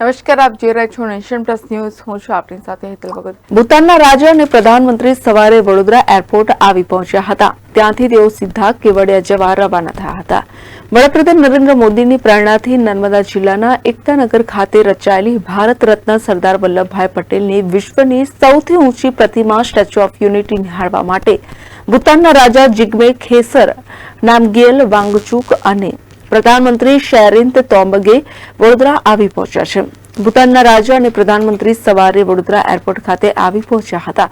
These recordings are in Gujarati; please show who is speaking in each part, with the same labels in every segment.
Speaker 1: નમસ્કાર, આપ જોઈ રહ્યા છો નેશન પ્લસ ન્યૂઝ. હું છું આપની સાથે હેતલ ભગત. ભૂતાનના રાજા અને પ્રધાનમંત્રી સવારે વડોદરા એરપોર્ટ આવી પહોંચ્યા હતા. ત્યાંથી તેઓ સીધા કેવડિયા જવા રવાના થયા હતા. વડાપ્રધાન નરેન્દ્ર મોદીની પ્રેરણાથી નર્મદા જિલ્લાના એકતાનગર ખાતે રચાયેલી ભારત રત્ન સરદાર વલ્લભભાઈ પટેલની વિશ્વની સૌથી ઊંચી પ્રતિમા સ્ટેચ્યુ ઓફ યુનિટી નિહાળવા માટે ભૂતાનના રાજા જિગ્મે ખેસર નામગિયલ વાંગચુક અને પ્રધાનમંત્રી શેરિંત તોમ્બગે વડોદરા આવી પહોંચ્યા છે. ભૂતાનના રાજા અને પ્રધાનમંત્રી સવારે વડોદરા એરપોર્ટ ખાતે આવી પહોંચ્યા હતા.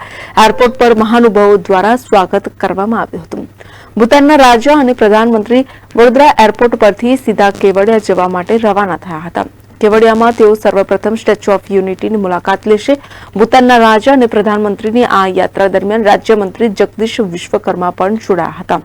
Speaker 1: એરપોર્ટ પર મહાનુભાવો દ્વારા સ્વાગત કરવામાં આવ્યું હતું. ભૂતાનના રાજા અને પ્રધાનમંત્રી વડોદરા એરપોર્ટ પરથી સીધા કેવડિયા જવા માટે રવાના થયા હતા. કેવડિયામાં તેઓ સર્વપ્રથમ સ્ટેચ્યુ ઓફ યુનિટીની મુલાકાત લેશે. ભૂતાનના રાજા અને પ્રધાનમંત્રીની આ યાત્રા દરમિયાન રાજ્યમંત્રી જગદીશ વિશ્વકર્મા પણ જોડાયા હતા.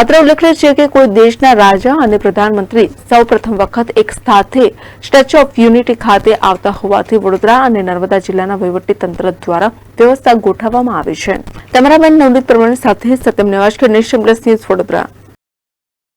Speaker 1: અત્રે ઉલ્લેખનીય છે કે કોઈ દેશના રાજા અને પ્રધાનમંત્રી સૌપ્રથમ વખત એક સાથે સ્ટેચ્યુ ઓફ યુનિટી ખાતે આવતા હોવાથી વડોદરા અને નર્મદા જિલ્લાના વહીવટી તંત્ર દ્વારા વ્યવસ્થા ગોઠવવામાં આવી છે. કેમેરામેન નવનીત પ્રમાણ સાથે Satyam Nevajkar Nation Plus News Vadodara.